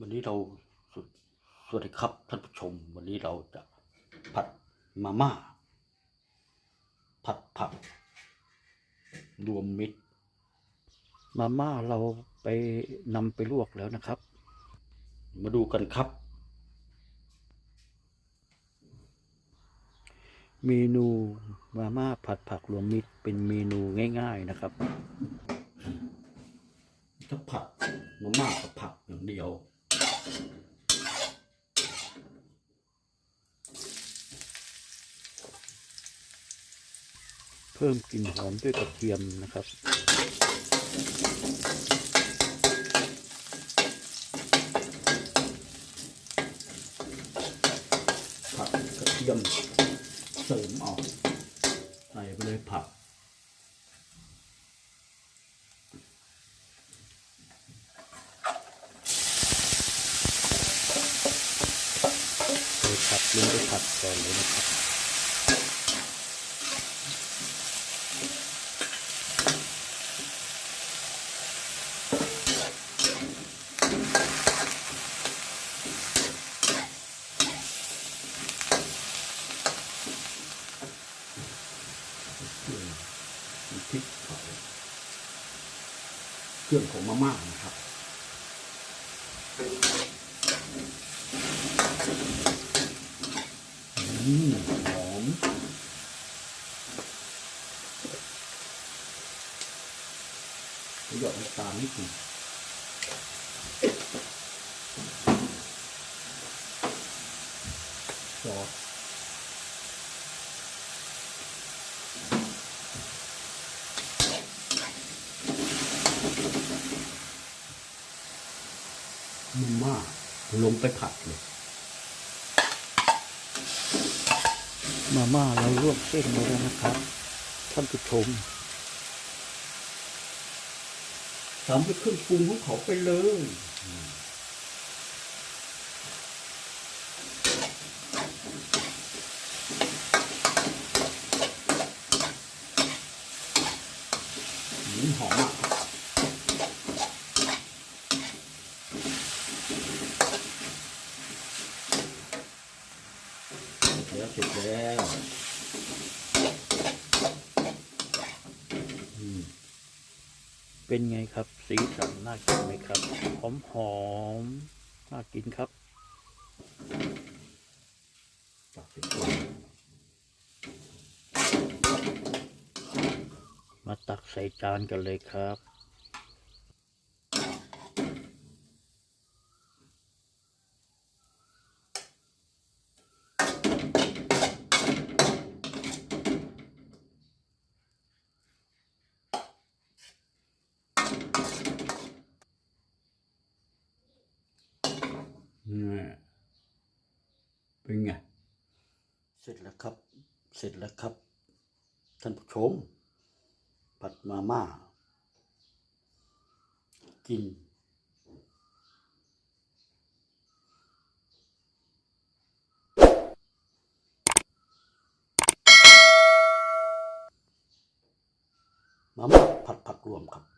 วันนี้เราสวสวัสดีครับท่านผู้ชม วันนี้เราจะผัดมาม่า ผัดผักรวมมิตร มาม่าเราไปนำไปลวกแล้วนะครับ มาดูกันครับ เมนูมาม่าผัดผักรวมมิตรเป็นเมนูง่าย ๆนะครับถ้าผัดมาม่ากับผักอย่างเดียว เพิ่มกลิ่นหอมด้วยกระเทียมนะครับผักกระเทียมเสริมออก ใส่ไปเลยผักเลยผัดลงไปผัดก่อนเลยนะครับ เครื่องมีพริกเผาเค รื่องของมาม่านะครับ อืมหอมหยอดน้ำตาลนิดหนึ่ง มาม่าลงไปผัดเลยมาม่าเราลวกเส้นไว้แล้วนะครับ ท่านผู้ชมทำให้เครื่องปรุงของเขาไปเลยอืมหอมมากครับเสร็จ แล้วเสร็จแล้วเป็นไงครับ สีสันน่ากินไหมครับ หอมหอมๆน่ากินครับตักเสร็จแล้วมาตักใส่จานกันเลยครับ นี่ เป็นไง เสร็จแล้วครับ เสร็จแล้วครับ ท่านผู้ชม ผัดมาม่า กิน มาม่าผัดผักรวมครับ